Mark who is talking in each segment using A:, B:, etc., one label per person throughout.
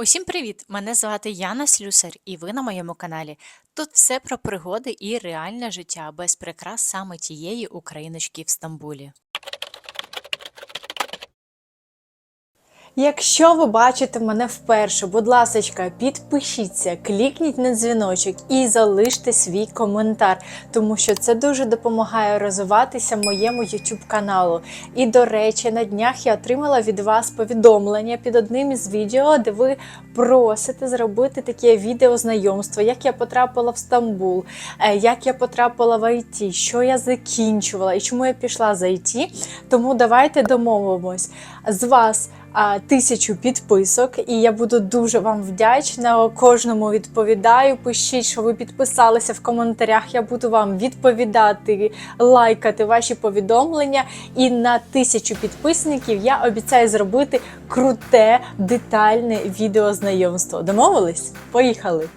A: Усім привіт! Мене звати Яна Слюсар, і ви на моєму каналі. Тут все про пригоди і реальне життя без прикрас саме тієї україночки в Стамбулі.
B: Якщо ви бачите мене вперше, будь ласка, підпишіться, клікніть на дзвіночок і залиште свій коментар, тому що це дуже допомагає розвиватися моєму YouTube каналу. І до речі, на днях я отримала від вас повідомлення під одним із відео, де ви просите зробити таке відео знайомство, як я потрапила в Стамбул, е, як я потрапила в ІТ, що я закінчувала і чому я пішла за ІТ. Тому давайте домовимось з вас тисячу підписок, і я буду дуже вам вдячна. Кожному відповідаю. Пишіть, що ви підписалися в коментарях. Я буду вам відповідати, лайкати ваші повідомлення. І на тисячу підписників я обіцяю зробити круте, детальне відеознайомство. Домовились? Поїхали!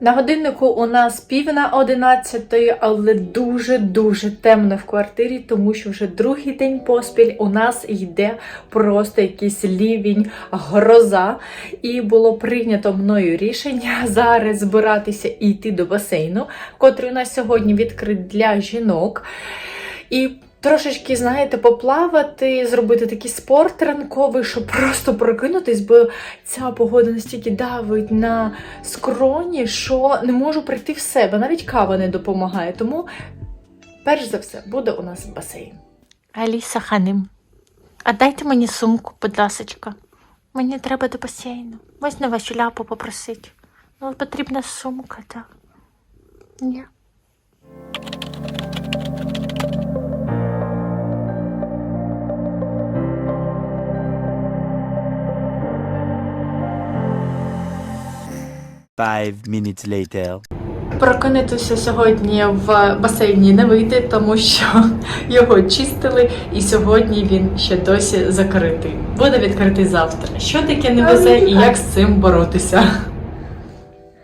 B: На годиннику у нас пів на одинадцятої, але дуже-дуже темно в квартирі, тому що вже другий день поспіль у нас йде просто якийсь лівень, гроза. І було прийнято мною рішення зараз збиратися і йти до басейну, котрий у нас сьогодні відкрит для жінок. І Трошечки, знаєте, поплавати, зробити такий спорт ранковий, щоб просто прокинутись, бо ця погода настільки давить на скроні, що не можу прийти в себе. Навіть кава не допомагає. Тому, перш за все, буде у нас басейн.
A: Аліса Ханим, а дайте мені сумку, будь ласочка. Мені треба до басейну. Можна вашу ляпу попросити. Ну, потрібна сумка, так. Ні.
C: Five minutes later.
B: Прокинутися сьогодні в басейні не вийде, тому що його чистили, і сьогодні він ще досі закритий. Буде відкритий завтра. Що таке не везе і як з цим боротися?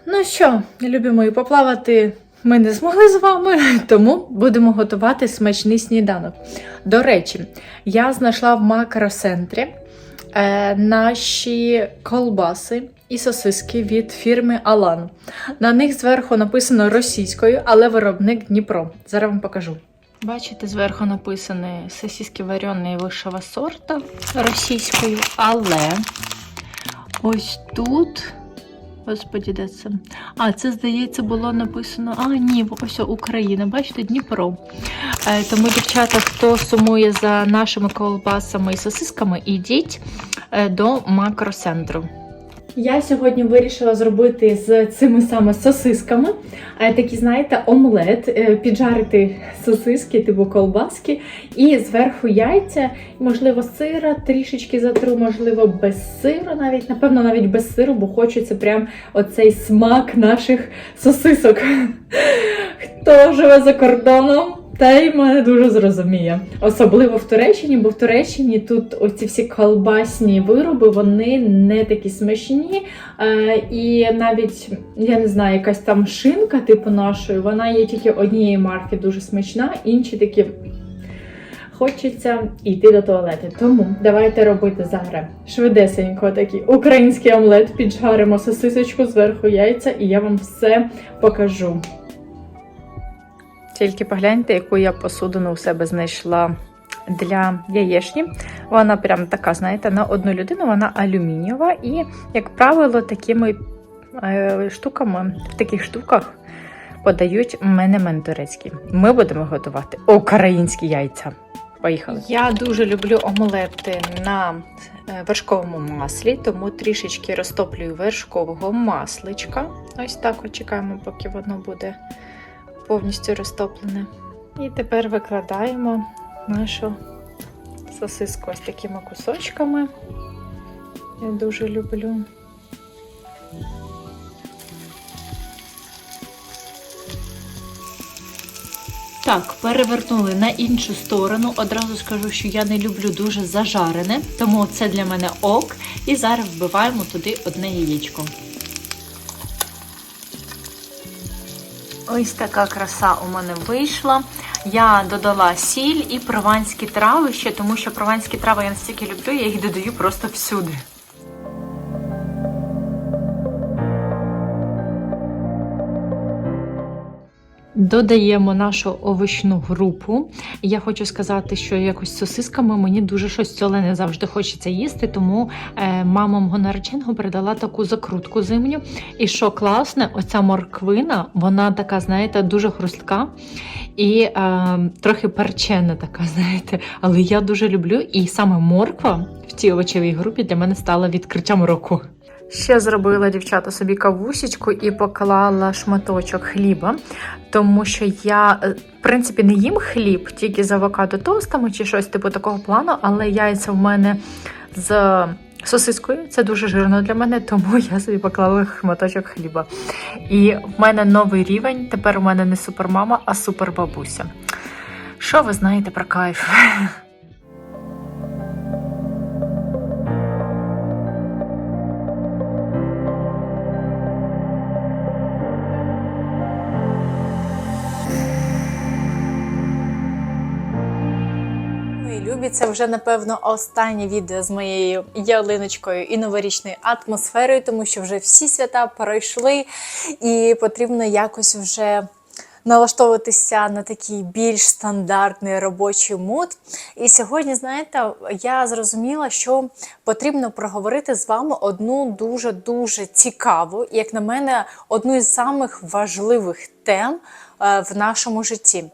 B: Ну що, любі мої, поплавати ми не змогли з вами, тому будемо готувати смачний сніданок. До речі, я знайшла в макроцентрі е, наші колбаси і сосиски від фірми Алан. На них зверху написано російською, але виробник Дніпро. Зараз вам покажу. Бачите, зверху написані сосиски варені вищого сорта російською, але ось тут. Господі, де це? А, це, здається, було написано. А, ні, ось Україна, бачите, Дніпро. Е, тому, дівчата, хто сумує за нашими колбасами і сосисками, ідіть е, до макроцентру. Я сьогодні вирішила зробити з цими саме сосисками. е, Такі, знаєте, омлет, е, піджарити сосиски, типу колбаски, і зверху яйця, можливо, сира трішечки затру, можливо, без сиру навіть, напевно, навіть без сиру, бо хочеться прям оцей смак наших сосисок. Хто живе за кордоном? Та мене дуже зрозуміє. Особливо в Туреччині, бо в Туреччині тут оці всі колбасні вироби, вони не такі смачні. Е, і навіть, я не знаю, якась там шинка, типу нашої, вона є тільки однієї марки, дуже смачна, інші такі. Хочеться йти до туалету. Тому давайте робити зараз швидесенько такий український омлет, піджаримо сосисочку зверху яйця, і я вам все покажу. Тільки погляньте, яку я посудину у себе знайшла для яєчні. Вона прям така, знаєте, на одну людину, вона алюмінієва. І, як правило, такими е, штуками, в таких штуках подають менемен турецький. Ми будемо готувати українські яйця. Поїхали. Я дуже люблю омлети на е, вершковому маслі, тому трішечки розтоплюю вершкового масличка. Ось так от чекаємо, поки воно буде повністю розтоплене. І тепер викладаємо нашу сосиску ось такими кусочками. Я дуже люблю.
A: Так, перевернули на іншу сторону. Одразу скажу, що я не люблю дуже зажарене, тому це для мене ок. І зараз вбиваємо туди одне яєчко.
D: Ось така краса у мене вийшла. Я додала сіль і прованські трави ще, тому що прованські трави я настільки люблю, я їх додаю просто всюди. Додаємо нашу овочну групу. Я хочу сказати, що якось сосисками мені дуже щось солене завжди хочеться їсти, тому е, мама мого нареченого передала таку закрутку зимню. І що класне, оця морквина, вона така, знаєте, дуже хрустка і е, трохи перчена така, знаєте. Але я дуже люблю, і саме морква в цій овочевій групі для мене стала відкриттям року. Ще зробила дівчата собі кавусічку і поклала шматочок хліба, тому що я, е, в принципі, не їм хліб тільки з авокадо тостами чи щось типу такого плану, але яйця в мене з сосискою. Це дуже жирно для мене, тому я собі поклала шматочок хліба. І в мене новий рівень. Тепер у мене не супермама, а супербабуся. Що ви знаєте про кайф?
B: Це вже напевно останнє відео з моєю ялиночкою і новорічною атмосферою, тому що вже всі свята пройшли, і потрібно якось вже налаштовуватися на такий більш стандартний робочий мод. І сьогодні, знаєте, я зрозуміла, що потрібно проговорити з вами одну дуже дуже цікаву, як на мене, одну із самих важливих тем е, в нашому житті.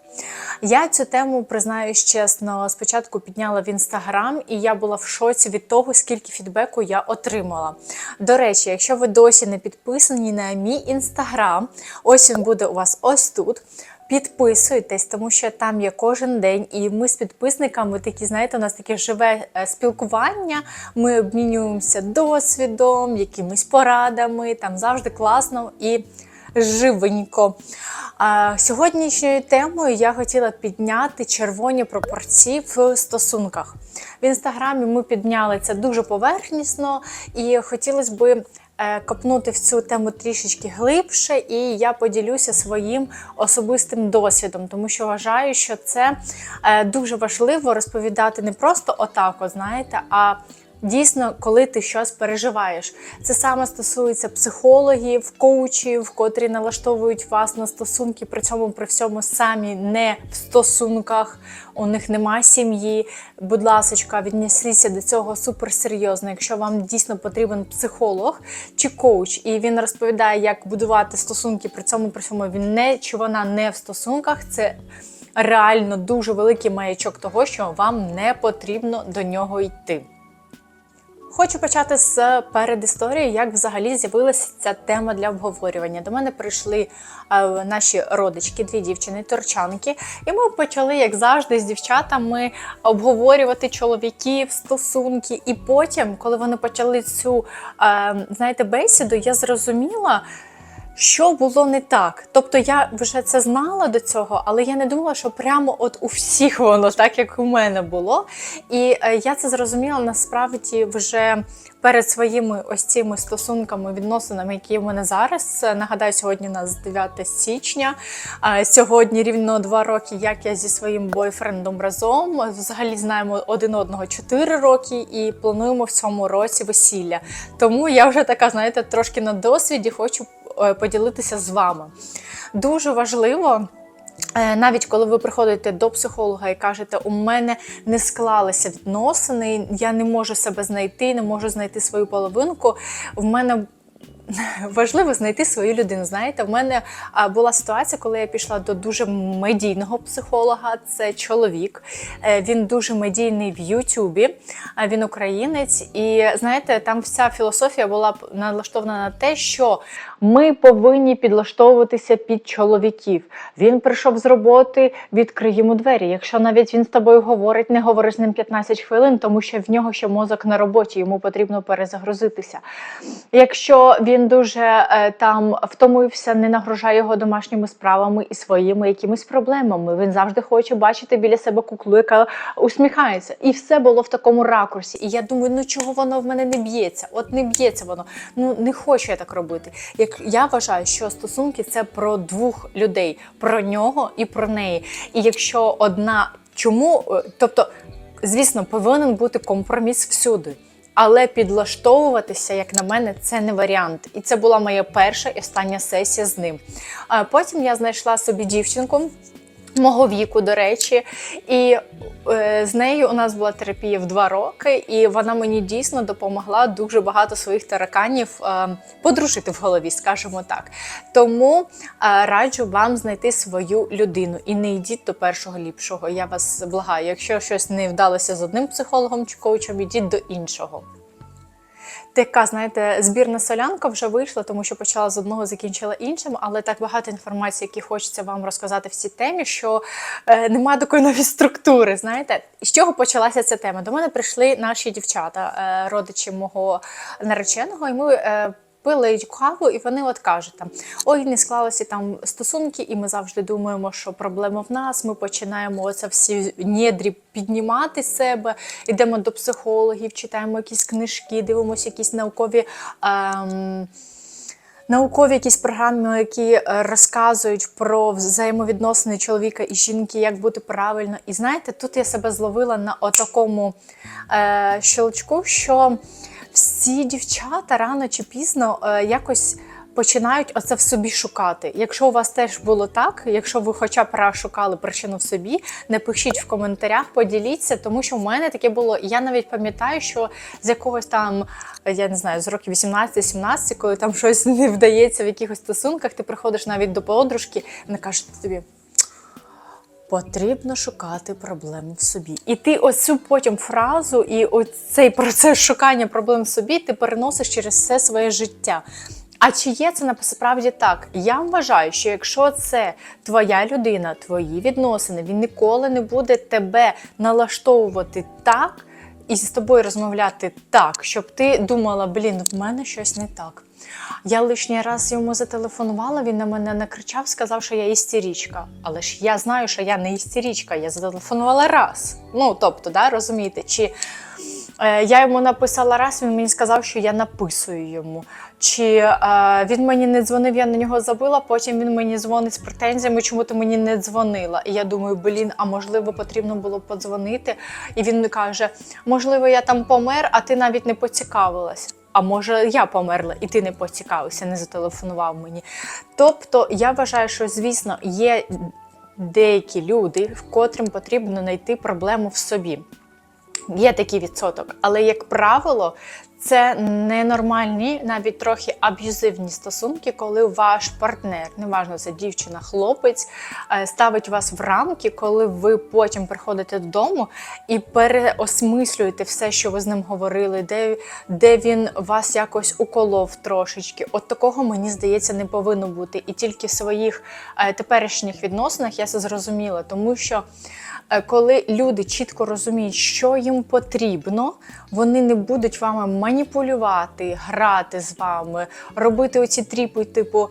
B: Я цю тему признаюсь чесно, спочатку підняла в інстаграм, і я була в шоці від того, скільки фідбеку я отримала. До речі, якщо ви досі не підписані на мій інстаграм, ось він буде у вас ось тут. Підписуйтесь, тому що там є кожен день, і ми з підписниками такі, знаєте, у нас таке живе е, спілкування. Ми обмінюємося досвідом, якимись порадами. Там завжди класно і живенько. Сьогоднішньою темою я хотіла підняти червоні пропорції в стосунках. В інстаграмі ми підняли це дуже поверхнісно, і хотілося би е, копнути в цю тему трішечки глибше, і я поділюся своїм особистим досвідом, тому що вважаю, що це е, дуже важливо розповідати не просто отак, знаєте, а Дійсно, коли ти щось переживаєш, це саме стосується психологів, коучів, котрі налаштовують вас на стосунки, при цьому при всьому самі не в стосунках, у них нема сім'ї. Будь ласка, віднесіться до цього суперсерйозно. Якщо вам дійсно потрібен психолог чи коуч, і він розповідає, як будувати стосунки, при цьому при всьому він не чи вона не в стосунках, це реально дуже великий маячок того, що вам не потрібно до нього йти. Хочу почати з передісторії, як взагалі з'явилася ця тема для обговорювання. До мене прийшли е, наші родички, дві дівчини, торчанки, і ми почали, як завжди, з дівчатами обговорювати чоловіків, стосунки. І потім, коли вони почали цю е, знаєте, бесіду, я зрозуміла. Що було не так? Тобто я вже це знала до цього, але я не думала, що прямо от у всіх воно так, як у мене було. І е, я це зрозуміла насправді вже перед своїми ось цими стосунками, відносинами, які в мене зараз. Е, Нагадаю, сьогодні у нас 9 січня. Е, Сьогодні рівно два роки, як я зі своїм бойфрендом разом. Взагалі знаємо один одного 4 роки і плануємо в цьому році весілля. Тому я вже така, знаєте, трошки на досвіді хочу поділитися з вами. Дуже важливо. е, Навіть коли ви приходите до психолога і кажете, у мене не склалися відносини, я не можу себе знайти, не можу знайти свою половинку. В мене важливо знайти свою людину. Знаєте, в мене була ситуація, коли я пішла до дуже медійного психолога. Це чоловік. Е, Він дуже медійний в Ютубі. Він українець, і знаєте, там вся філософія була налаштована на те, що ми повинні підлаштовуватися під чоловіків. Він прийшов з роботи, відкрий йому двері. Якщо навіть він з тобою говорить, не говори з ним 15 хвилин, тому що в нього ще мозок на роботі, йому потрібно перезагрузитися. Якщо він дуже е, там втомився, не нагружає його домашніми справами і своїми якимись проблемами. Він завжди хоче бачити біля себе куклу, яка усміхається. І все було в такому ракурсі. І я думаю, ну чого воно в мене не б'ється? От не б'ється воно. Ну не хочу я так робити. Як я вважаю, що стосунки це про двох людей, про нього і про неї. І якщо одна чому, е, тобто, звісно, повинен бути компроміс всюди. Але підлаштовуватися, як на мене, це не варіант. І це була моя перша і остання сесія з ним. А потім я знайшла собі дівчинку. Мого віку, до речі, і е, з нею у нас була терапія в два роки, і вона мені дійсно допомогла дуже багато своїх тараканів е, подружити в голові, скажімо так. Тому е, раджу вам знайти свою людину і не йдіть до першого ліпшого. Я вас благаю, якщо щось не вдалося з одним психологом чи коучем, ідіть до іншого. Така, знаєте, збірна солянка вже вийшла, тому що почала з одного, закінчила іншим, але так багато інформації, які хочеться вам розказати в цій темі, що е, нема такої нової структури. Знаєте, з чого почалася ця тема? До мене прийшли наші дівчата, е, родичі мого нареченого, і ми. Е, Пили каву, і вони от кажуть там: ой, не склалися там стосунки, і ми завжди думаємо, що проблема в нас. Ми починаємо оце всі недрі піднімати себе, йдемо до психологів, читаємо якісь книжки, дивимося якісь наукові. Ем, Наукові якісь програми, які е, розказують про взаємовідносини чоловіка і жінки, як бути правильно. І знаєте, тут я себе зловила на отакому е, щелчку, що всі дівчата рано чи пізно е, якось починають оце в собі шукати. Якщо у вас теж було так, якщо ви хоча б раз шукали причину в собі, напишіть в коментарях, поділіться, тому що в мене таке було. Я навіть пам'ятаю, що з якогось там, я не знаю, з років 18-17, коли там щось не вдається в якихось стосунках, ти приходиш навіть до подружки, вона каже тобі. Потрібно шукати проблеми в собі. І ти оцю потім фразу і оцей процес шукання проблем в собі ти переносиш через все своє життя. А чи є це насправді так? Я вважаю, що якщо це твоя людина, твої відносини, він ніколи не буде тебе налаштовувати так і з тобою розмовляти так, щоб ти думала, блін, в мене щось не так. Я лишній раз йому зателефонувала, він на мене накричав, сказав, що я істерічка. Але ж я знаю, що я не істерічка, я зателефонувала раз. Ну, тобто, да, розумієте, чи е, я йому написала раз, він мені сказав, що я написую йому. Чи е, він мені не дзвонив, я на нього забила, потім він мені дзвонить з претензіями, чому ти мені не дзвонила. І я думаю, блін, а можливо, потрібно було подзвонити. І він каже: можливо, я там помер, а ти навіть не поцікавилась. А може, я померла, і ти не поцікавився, не зателефонував мені. Тобто, я вважаю, що звісно є деякі люди, в котрим потрібно знайти проблему в собі. Є такий відсоток, але як правило, це ненормальні, навіть трохи аб'юзивні стосунки, коли ваш партнер, неважно це дівчина, хлопець, е, ставить вас в рамки, коли ви потім приходите додому і переосмислюєте все, що ви з ним говорили, де, де він вас якось уколов трошечки. От такого мені здається не повинно бути. І тільки в своїх е, теперішніх відносинах я це зрозуміла, тому що. Е, коли люди чітко розуміють, що їм потрібно, вони не будуть вами маніпулювати, грати з вами, робити оці тріпи, типу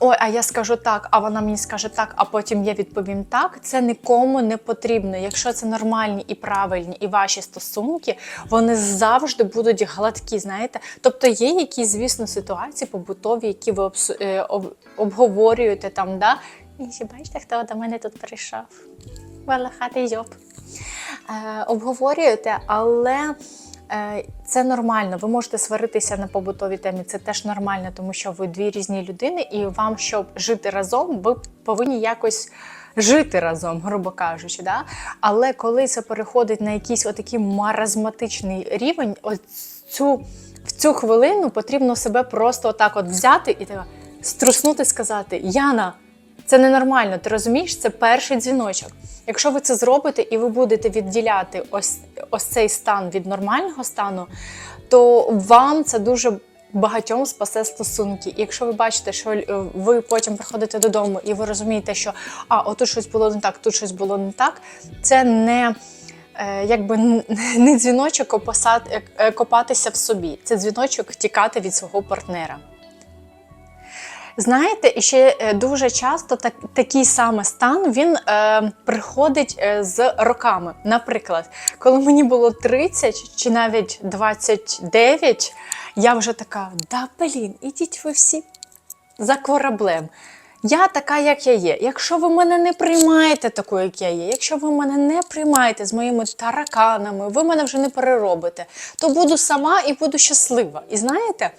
B: ой, а я скажу так, а вона мені скаже так, а потім я відповім так. Це нікому не потрібно. Якщо це нормальні і правильні, і ваші стосунки, вони завжди будуть гладкі. Знаєте, тобто є якісь, звісно, ситуації побутові, які ви е, об- обговорюєте там, да. І бачите, хто до мене тут прийшов. Валахатий йоп. Е, обговорюєте, але це нормально. Ви можете сваритися на побутовій темі. Це теж нормально, тому що ви дві різні людини, і вам, щоб жити разом, ви повинні якось. Жити разом, грубо кажучи, да? але коли це переходить на якийсь отакий маразматичний рівень, от цю, в цю хвилину потрібно себе просто отак от взяти і так струснути, сказати: Яна, це ненормально, ти розумієш? Це перший дзвіночок. Якщо ви це зробите і ви будете відділяти ось, ось цей стан від нормального стану, то вам це дуже багатьом спасе стосунки. І якщо ви бачите, що е, ви потім приходите додому і ви розумієте, що а, отут щось було не так, тут щось було не так, це не. е, Якби не дзвіночок е, копатися в собі, це дзвіночок тікати від свого партнера. Знаєте, ще е, дуже часто так, такий самий стан він е, приходить е, з роками. Наприклад, коли мені було 30 чи навіть 29, я вже така: да блін, ідіть ви всі за кораблем. Я така, як я є. Якщо ви мене не приймаєте такою, як я є, якщо ви мене не приймаєте з моїми тараканами, ви мене вже не переробите, то буду сама і буду щаслива. І знаєте,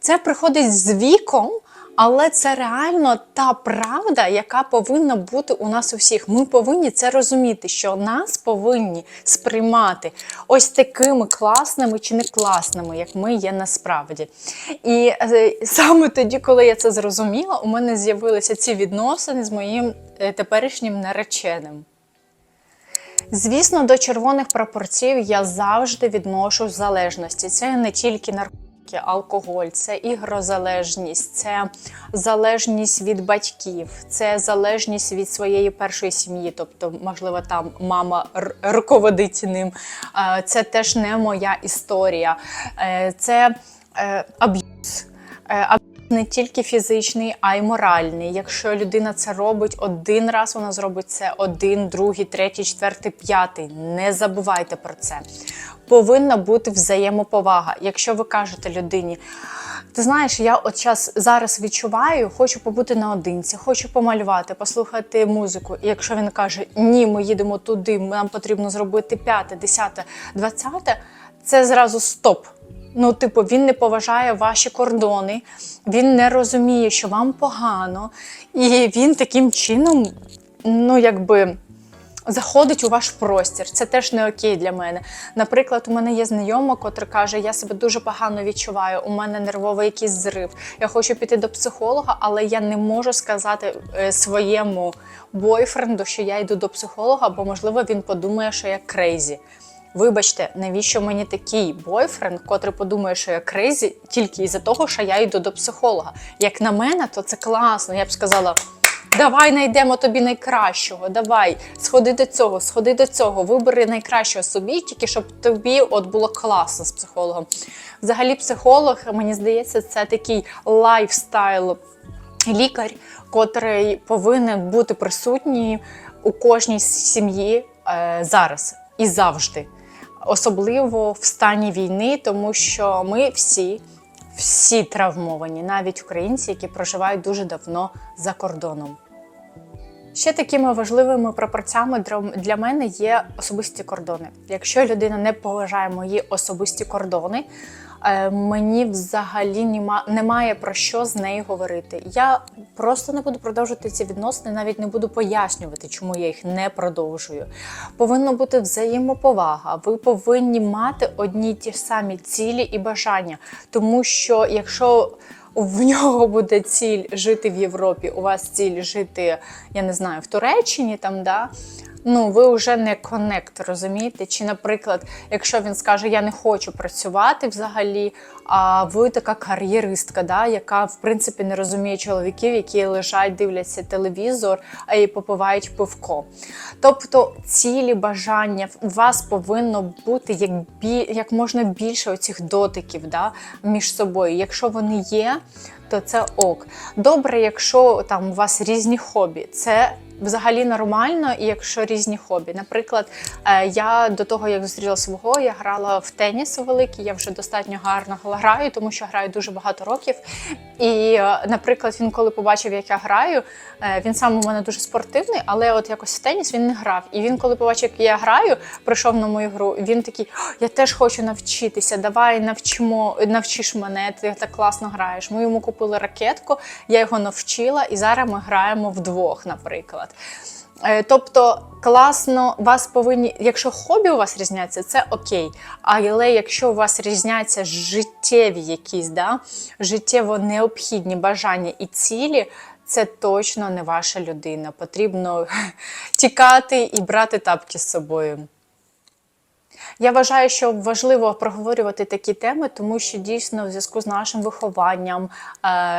B: це приходить з віком, але це реально та правда, яка повинна бути у нас у всіх. Ми повинні це розуміти, що нас повинні сприймати ось такими класними чи не класними, як ми є насправді. І е, саме тоді, коли я це зрозуміла, у мене з'явилися ці відносини з моїм е, теперішнім нареченим. Звісно, до червоних прапорців я завжди відношу залежності. Це не тільки наркотики, алкоголь, це ігрозалежність, це залежність від батьків, це залежність від своєї першої сім'ї. Тобто, можливо, там мама руководить ним. Е, Це теж не моя історія. Е, Це е, аб'юз. Не тільки фізичний, а й моральний. Якщо людина це робить один раз, вона зробить це один, другий, третій, четвертий, п'ятий. Не забувайте про це. Повинна бути взаємоповага. Якщо ви кажете людині, ти знаєш, я от час зараз відчуваю, хочу побути наодинці, хочу помалювати, послухати музику. І якщо він каже, ні, ми їдемо туди, нам потрібно зробити п'яте, десяте, двадцяте, це зразу стоп. Ну, типу, він не поважає ваші кордони, він не розуміє, що вам погано, і він таким чином, ну якби. Заходить у ваш простір, це теж не окей для мене. Наприклад, у мене є знайома, котра каже: я себе дуже погано відчуваю, у мене нервовий якийсь зрив. Я хочу піти до психолога, але я не можу сказати е, своєму бойфренду, що я йду до психолога, бо можливо він подумає, що я крейзі. Вибачте, навіщо мені такий бойфренд, котрий подумає, що я крейзі, тільки із-за того, що я йду до психолога. Як на мене, то це класно. Я б сказала. Давай знайдемо тобі найкращого. Давай, сходи до цього, сходи до цього, вибери найкращого собі, тільки щоб тобі от було класно з психологом. Взагалі, психолог, мені здається, це такий лайфстайл лікар, котрий повинен бути присутній у кожній сім'ї е, зараз і завжди. Особливо в стані війни, тому що ми всі, всі травмовані, навіть українці, які проживають дуже давно за кордоном. Ще такими важливими пропорцями для- мене є особисті кордони. Якщо людина не поважає мої особисті кордони, е, мені взагалі немає про що з нею говорити. Я просто не буду продовжувати ці відносини, навіть не буду пояснювати, чому я їх не продовжую. Повинна бути взаємоповага. Ви повинні мати одні ті ж самі цілі і бажання, тому що якщо в нього буде ціль жити в Європі, у вас ціль жити, я не знаю, в Туреччині там, да. Ну, ви вже не коннект, розумієте? Чи, наприклад, якщо він скаже, я не хочу працювати взагалі, а ви така кар'єристка, да, яка в принципі не розуміє чоловіків, які лежать, дивляться телевізор, і попивають пивко. Тобто цілі бажання у вас повинно бути як, бі, як можна більше оцих дотиків да, між собою. Якщо вони є, то це ок. Добре, якщо там у вас різні хобі, це взагалі нормально, і якщо різні хобі. Наприклад, е, я до того, як зустріла свого, я грала в теніс великий, я вже достатньо гарно граю, тому що граю дуже багато років. І, е, наприклад, він коли побачив, як я граю, е, він сам у мене дуже спортивний, але от якось в теніс він не грав. І він, коли побачив, як я граю, прийшов на мою гру. Він такий: я теж хочу навчитися. Давай навчимо, навчиш мене. Ти так класно граєш. Ми йому купили ракетку, я його навчила, і зараз ми граємо вдвох, наприклад. Е, Тобто класно вас повинні, якщо хобі у вас різняться, це окей. Але якщо у вас різняться життєві якісь, да, життєво необхідні бажання і цілі, це точно не ваша людина. Потрібно тікати і брати тапки з собою. Я вважаю, що важливо проговорювати такі теми, тому що дійсно в зв'язку з нашим вихованням е,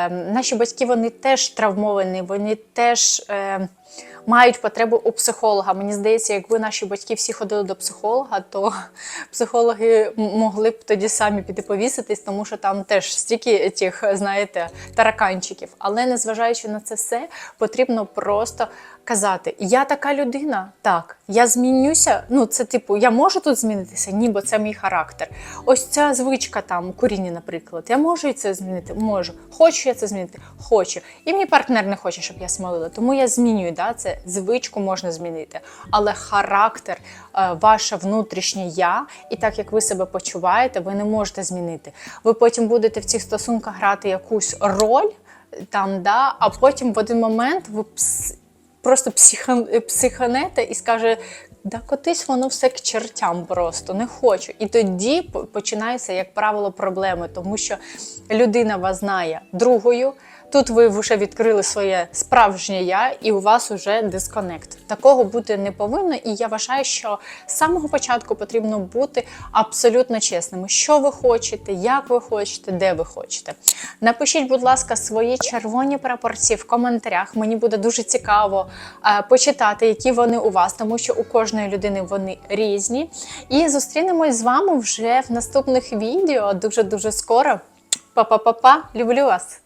B: наші батьки вони теж травмовані, вони теж е, мають потребу у психолога. Мені здається, якби наші батьки всі ходили до психолога, то психологи могли б тоді самі піти повіситись, тому що там теж стільки тих, знаєте, тараканчиків. Але незважаючи на це все, потрібно просто казати: Я така людина, так, я змінюся. Ну, це типу, я можу тут змінитися? Ні, бо це мій характер. Ось ця звичка там куріння, наприклад. Я можу і це змінити? Можу. Хочу я це змінити? Хочу. І мій партнер не хоче, щоб я смалила. Тому я змінюю. Да? Це звичку можна змінити. Але характер, е, ваше внутрішнє я, і так як ви себе почуваєте, ви не можете змінити. Ви потім будете в цих стосунках грати якусь роль там, да, а потім в один момент ви просто психанете і скаже. Да котись воно все к чертям просто не хочу. І тоді починаються, як правило, проблеми, тому що людина вас знає другою. Тут ви вже відкрили своє справжнє я, і у вас вже дисконект. Такого бути не повинно. І я вважаю, що з самого початку потрібно бути абсолютно чесними. Що ви хочете, як ви хочете, де ви хочете. Напишіть, будь ласка, свої червоні прапорці в коментарях. Мені буде дуже цікаво е, почитати, які вони у вас, тому що у кожної людини вони різні. І зустрінемось з вами вже в наступних відео дуже дуже скоро. Па-па-па-па, люблю вас!